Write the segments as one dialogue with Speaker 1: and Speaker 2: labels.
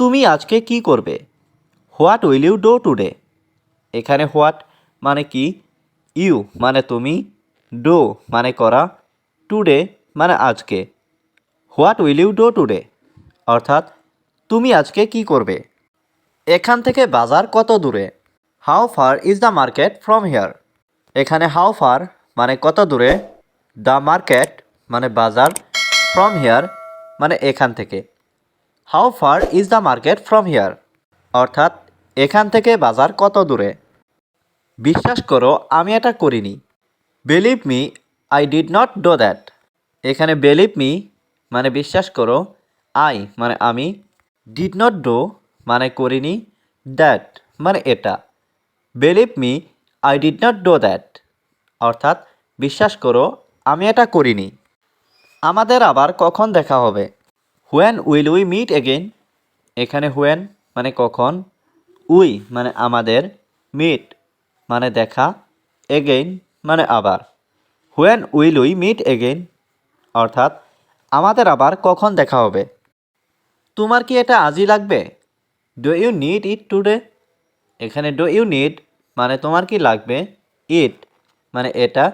Speaker 1: তুমি আজকে কি করবে? What will you do today এখানে হোয়াট মানে কি? ইউ মানে তুমি। ডো মানে করা। টুডে মানে আজকে। What will you do today অর্থাৎ, তুমি আজকে কি করবে? এখান থেকে বাজার কত দূরে? How far is the market from here এখানে হাউ ফার মানে কত দূরে? দ্য মার্কেট মানে বাজার ফ্রম হিয়ার মানে এখান থেকে। How far is the market from here অর্থাৎ, এখান থেকে বাজার কত দূরে? বিশ্বাস করো, আমি এটা করিনি। Believe me I did not do that এখানে বিলিভ মি মানে বিশ্বাস করো আই মানে আমি ডিড নট ডো মানে করিনি দ্যাট মানে এটা। Believe me I did not do that অর্থাৎ, বিশ্বাস করো, আমি এটা করিনি। আমাদের আবার কখন দেখা হবে? When will we meet again এখানে হোয়েন মানে কখন? উই মানে আমাদের মিট মানে দেখা এগেইন মানে আবার। When will we meet again অর্থাৎ, আমাদের আবার কখন দেখা হবে? তোমার কি এটা আজই লাগবে? Do you need it today এখানে ডু ইউ নিড মানে তোমার কি লাগবে? ইট মানে এটা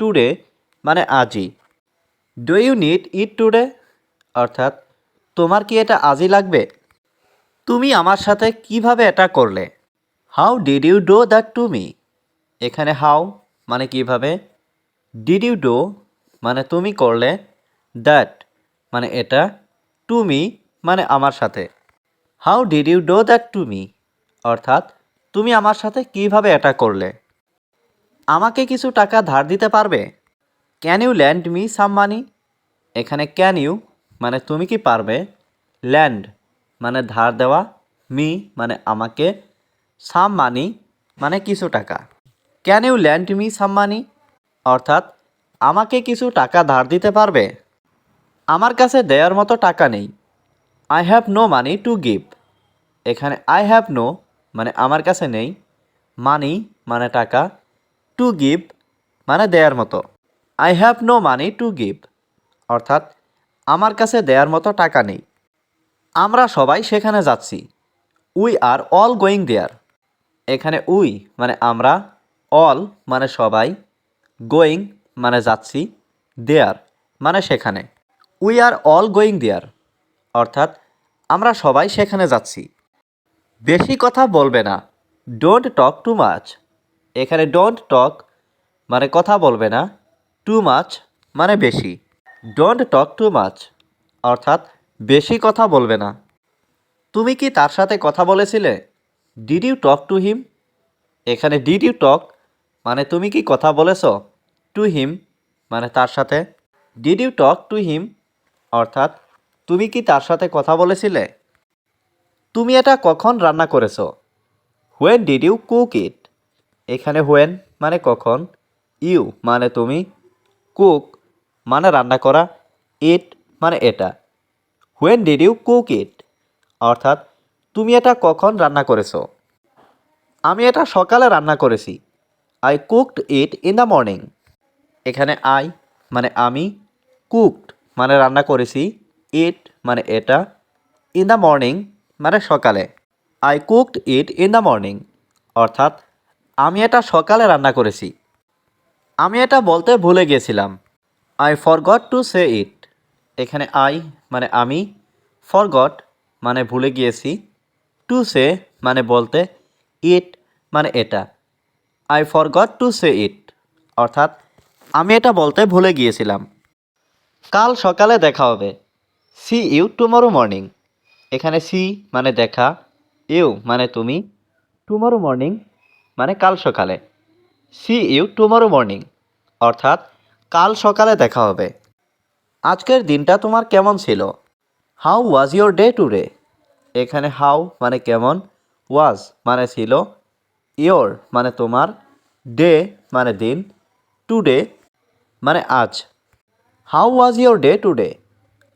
Speaker 1: টুডে মানে আজই। Do you need it today অর্থাৎ তোমার কি এটা আজই লাগবে? তুমি আমার সাথে কীভাবে এটা করলে? How did you do that to me এখানে হাউ মানে কীভাবে? ডিড ইউ ডো মানে তুমি করলে? দ্যাট মানে এটা? টু মি মানে আমার সাথে। How did you do that to me অর্থাৎ তুমি আমার সাথে কীভাবে এটা করলে? আমাকে কিছু টাকা ধার দিতে পারবে? Can you lend me some money এখানে ক্যান ইউ মানে তুমি কি পারবে? ল্যান্ড মানে ধার দেওয়া, মি মানে আমাকে সাম মানি মানে কিছু টাকা। Can you lend me some money অর্থাৎ, আমাকে কিছু টাকা ধার দিতে পারবে? আমার কাছে দেওয়ার মতো টাকা নেই। I have no money to give এখানে আই হ্যাভ নো মানে আমার কাছে নেই। মানি মানে টাকা। টু গিভ মানে দেওয়ার মতো। I have no money to give অর্থাৎ আমার কাছে দেওয়ার মতো টাকা নেই। আমরা সবাই সেখানে যাচ্ছি। We are all going there. এখানে উই মানে আমরা, অল মানে সবাই, গোয়িং মানে যাচ্ছি, দেয়ার মানে সেখানে। We are all going there. অর্থাৎ, আমরা সবাই সেখানে যাচ্ছি। বেশি কথা বলবে না। ডোন্ট টক টু মাচ এখানে ডোন্ট টক মানে কথা বলবে না। টু মাচ মানে বেশি। ডোন্ট টক টু মাচ অর্থাৎ বেশি কথা বলবে না। তুমি কি তার সাথে কথা বলেছিলে? Did you talk to him এখানে ডিড ইউ টক মানে তুমি কি কথা বলেছ? টু হিম মানে তার সাথে। Did you talk to him অর্থাৎ তুমি কি তার সাথে কথা বলেছিলে? তুমি এটা কখন রান্না করেছ? When did you cook it এখানে হোয়েন মানে কখন? ইউ মানে তুমি কুক মানে রান্না করা ইট মানে এটা। When did you cook it অর্থাৎ, তুমি এটা কখন রান্না করেছ? আমি এটা সকালে রান্না করেছি। I cooked it in the morning এখানে আই মানে আমি কুকড মানে রান্না করেছি। ইট মানে এটা। ইন দ্য মর্নিং মানে সকালে। I cooked it in the morning অর্থাৎ, আমি এটা সকালে রান্না করেছি। আমি এটা বলতে ভুলে গিয়েছিলাম I forgot to say it এখানে আই মানে আমি ফরগট মানে ভুলে গিয়েছি টু সে মানে বলতে ইট মানে এটা। I forgot to say it অর্থাৎ আমি এটা বলতে ভুলে গিয়েছিলাম। কাল সকালে দেখা হবে। সি ইউ টুমরো মর্নিং এখানে সি মানে দেখা ইউ মানে তুমি টুমরো মর্নিং মানে কাল সকালে। সি ইউ টুমরো মর্নিং অর্থাৎ কাল সকালে দেখা হবে। আজকের দিনটা তোমার কেমন ছিল? How was your day today এখানে হাউ মানে কেমন ওয়াজ মানে ছিল ইয়োর মানে তোমার ডে মানে দিন টু ডে মানে আজ। How was your day today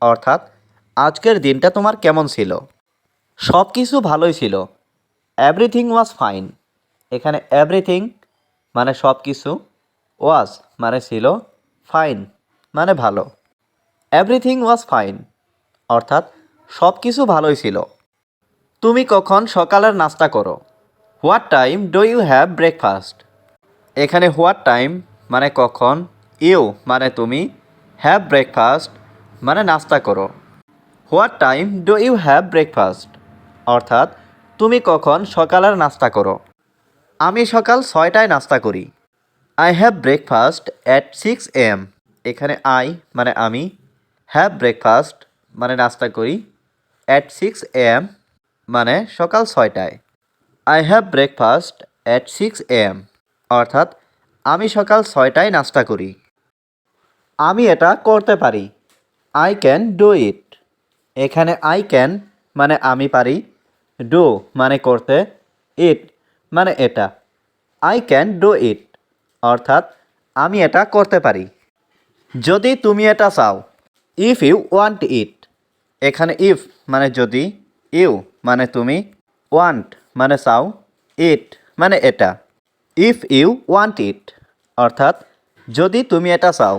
Speaker 1: অর্থাৎ আজকের দিনটা তোমার কেমন ছিল? সব কিছু ভালোই ছিল। এভরিথিং ওয়াজ ফাইন এখানে এভরিথিং মানে সব কিছু ওয়াজ মানে ছিল ফাইন মানে ভালো। এভরিথিং ওয়াজ ফাইন, অর্থাৎ সব কিছু ভালোই ছিল। তুমি কখন সকালের নাস্তা করো? What time do you have breakfast? এখানে হোয়াট টাইম মানে কখন, ইউ মানে তুমি হ্যাভ ব্রেকফাস্ট মানে নাস্তা করো। What time do you have breakfast? অর্থাৎ তুমি কখন সকালের নাস্তা করো? আমি সকাল ছয়টায় নাস্তা করি। I have breakfast at six AM এখানে আই মানে আমি হ্যাভ ব্রেকফাস্ট মানে নাস্তা করি অ্যাট সিক্স এম মানে সকাল ছয়টায়। I have breakfast at six AM অর্থাৎ আমি সকাল ছয়টায় নাস্তা করি। আমি এটা করতে পারি। আই ক্যান ডু ইট এখানে আই ক্যান মানে আমি পারি। ডু মানে করতে ইট মানে এটা। আই ক্যান ডু ইট অর্থাৎ আমি এটা করতে পারি। যদি তুমি এটা চাও ইফ ইউ ওয়ান্ট ইট এখানে ইফ মানে যদি ইউ মানে তুমি ওয়ান্ট মানে চাও ইট মানে এটা। ইফ ইউ ওয়ান্ট ইট অর্থাৎ যদি তুমি এটা চাও